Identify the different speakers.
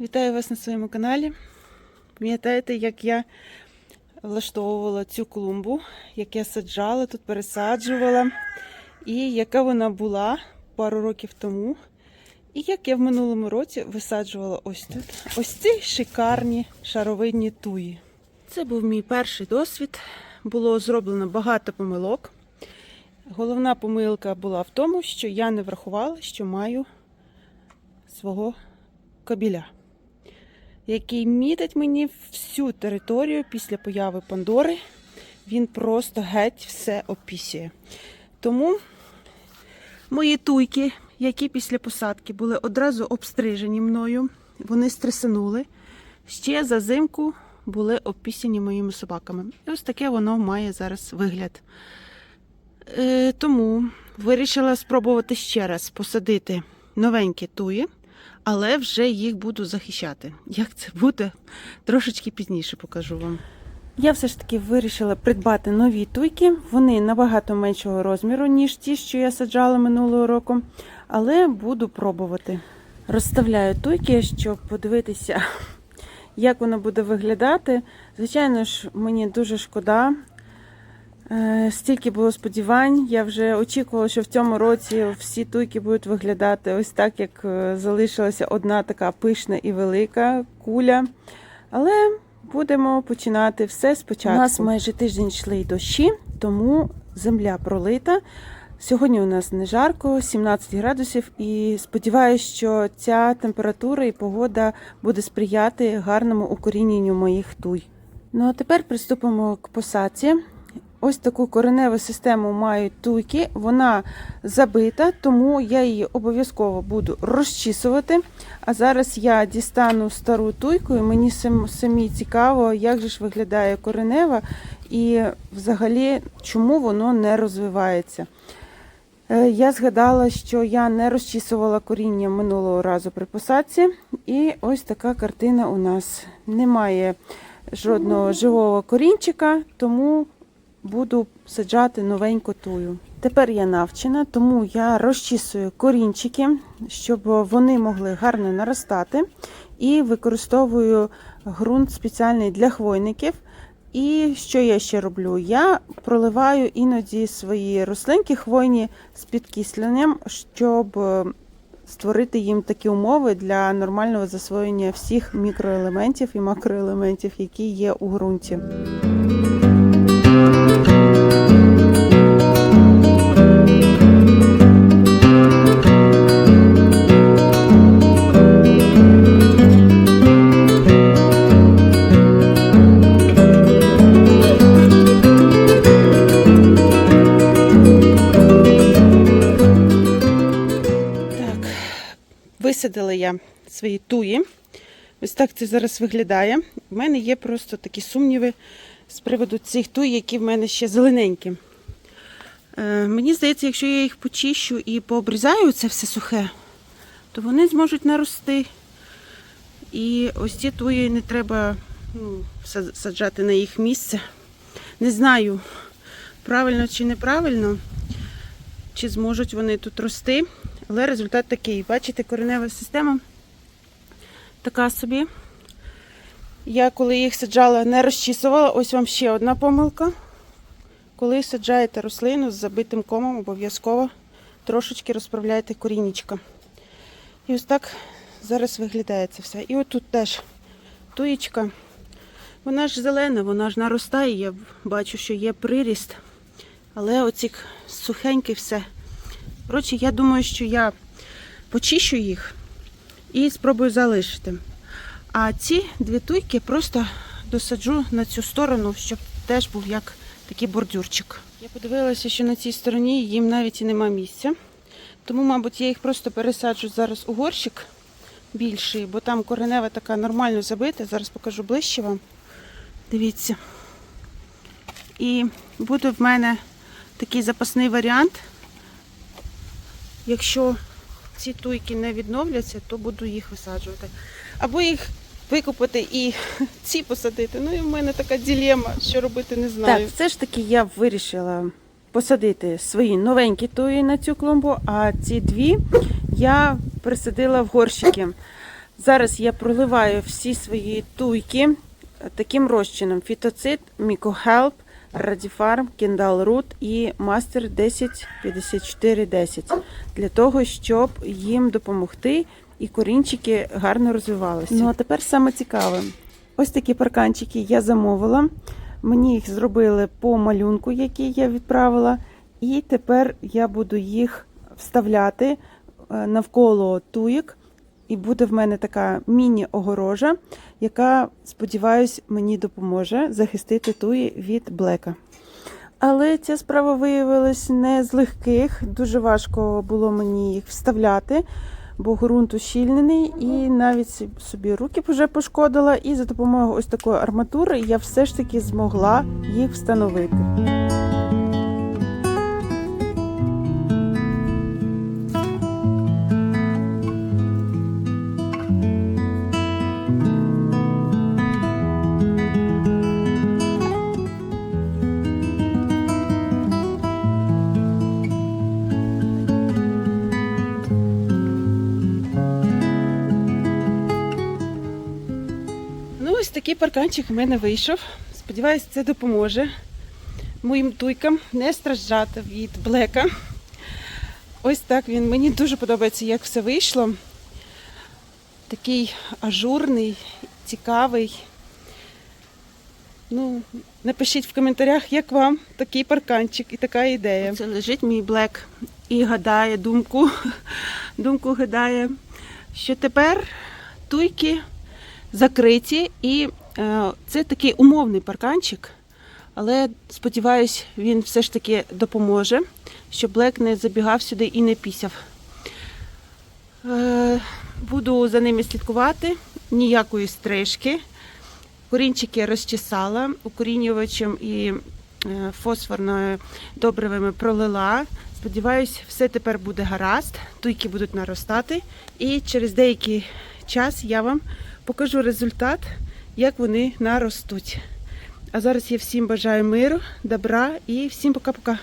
Speaker 1: Вітаю вас на своєму каналі. Пам'ятаєте, як я влаштовувала цю клумбу, як я саджала, тут пересаджувала, і яка вона була пару років тому. І як я в минулому році висаджувала ось тут ось ці шикарні шаровидні туї. Це був мій перший досвід. Було зроблено багато помилок. Головна помилка була в тому, що я не врахувала, що маю свого кабіля, який мітить мені всю територію після появи Пандори. Він просто геть все опісює. Тому мої туйки, які після посадки були одразу обстрижені мною, вони стресанули. Ще за зимку були опісяні моїми собаками. І ось таке воно має зараз вигляд. Е, тому вирішила спробувати ще раз посадити новенькі туї, але вже їх буду захищати. Як це буде, трошечки пізніше покажу вам. Я все ж таки вирішила придбати нові туйки. Вони набагато меншого розміру, ніж ті, що я саджала минулого року, але буду пробувати. Розставляю туйки, щоб подивитися, як воно буде виглядати. Звичайно ж, мені дуже шкода. Е, Стільки було сподівань. Я вже очікувала, що в цьому році всі туйки будуть виглядати ось так, як е, залишилася одна така пишна і велика куля. Але будемо починати все спочатку. У нас майже тиждень йшли дощі, тому земля пролита. Сьогодні у нас не жарко, 17 градусів, і сподіваюся, що ця температура і погода буде сприяти гарному укоріненню моїх туй. Ну а тепер приступимо к посадці. Ось таку кореневу систему мають туйки. Вона забита, тому я її обов'язково буду розчісувати. А зараз я дістану стару туйку, і мені сам- самі цікаво, як же ж виглядає коренева і взагалі чому воно не розвивається. Е, Я згадала, що я не розчісувала коріння минулого разу при посадці, і ось така картина у нас. Немає жодного живого корінчика, тому буду саджати новеньку тую. Тепер я навчена, тому я розчісую корінчики, щоб вони могли гарно наростати. І використовую ґрунт спеціальний для хвойників. І що я ще роблю? Я проливаю іноді свої рослинки хвойні з підкисленням, щоб е, створити їм такі умови для нормального засвоєння всіх мікроелементів і макроелементів, які є у ґрунті. Я свої туї. Ось так це зараз виглядає. У мене є просто такі сумніви з приводу цих туй, які в мене ще зелененькі. Е, мені здається, якщо я їх почищу і пообрізаю це все сухе, то вони зможуть нарости. І ось ці туї не треба ну, саджати на їх місце. Не знаю, правильно чи неправильно, чи зможуть вони тут рости. Але результат такий. Бачите, коренева система така собі. Я коли їх саджала, не розчісувала. Ось вам ще одна помилка. Коли саджаєте рослину з забитим комом, обов'язково трошечки розправляйте корінечка. І ось так зараз виглядає це все. І отут теж туєчка. Вона ж зелена, вона ж наростає. Я бачу, що є приріст. Але оці сухенькі все. Коротше, я думаю, що я почищу їх і спробую залишити. А ці дві туйки просто досаджу на цю сторону, щоб теж був як такий бордюрчик. Я подивилася, що на цій стороні їм навіть і нема місця. Тому, мабуть, я їх просто пересаджу зараз у горщик більший, бо там коренева така нормально забита. Зараз покажу ближче вам. Дивіться. І буде в мене такий запасний варіант. Якщо ці туйки не відновляться, то буду їх висаджувати. Або їх викопати і ці посадити. Ну і в мене така ділема, що робити не знаю. Так, все ж таки я вирішила посадити свої новенькі туї на цю клумбу, а ці дві я присадила в горщики. Зараз я проливаю всі свої туйки таким розчином: фітоцит, мікохелп, радіфарм, кіндал рут і мастер 105410 для того, щоб їм допомогти і корінчики гарно розвивалися. Ну а тепер саме цікаве. Ось такі парканчики я замовила. Мені їх зробили по малюнку, який я відправила. І тепер я буду їх вставляти е, навколо туїк. І буде в мене така міні-огорожа, яка, сподіваюсь, мені допоможе захистити туї від блека. Але ця справа виявилась не з легких. Дуже важко було мені їх вставляти, бо ґрунт ущільнений, і навіть собі руки вже пошкодила. І за допомогою ось такої арматури я все ж таки змогла їх встановити. Ось такий парканчик в мене вийшов. Сподіваюсь, це допоможе моїм туйкам не страждати від блека. Ось так він. Мені дуже подобається, як все вийшло. Такий ажурний, цікавий. Ну, напишіть в коментарях, як вам такий парканчик і така ідея. Це лежить мій блек і гадає думку, думку гадає, що тепер туйки закриті, і е, це такий умовний парканчик, але сподіваюсь, він все ж таки допоможе, щоб Блек не забігав сюди і не пісяв. Е, буду за ними слідкувати, ніякої стрижки. Корінчики розчесала укорінювачем і е, фосфорною добривами пролила. Сподіваюсь, все тепер буде гаразд, туйки будуть наростати, і через деякий час я вам покажу результат, як вони наростуть. А зараз я всім бажаю миру, добра і всім пока-пока.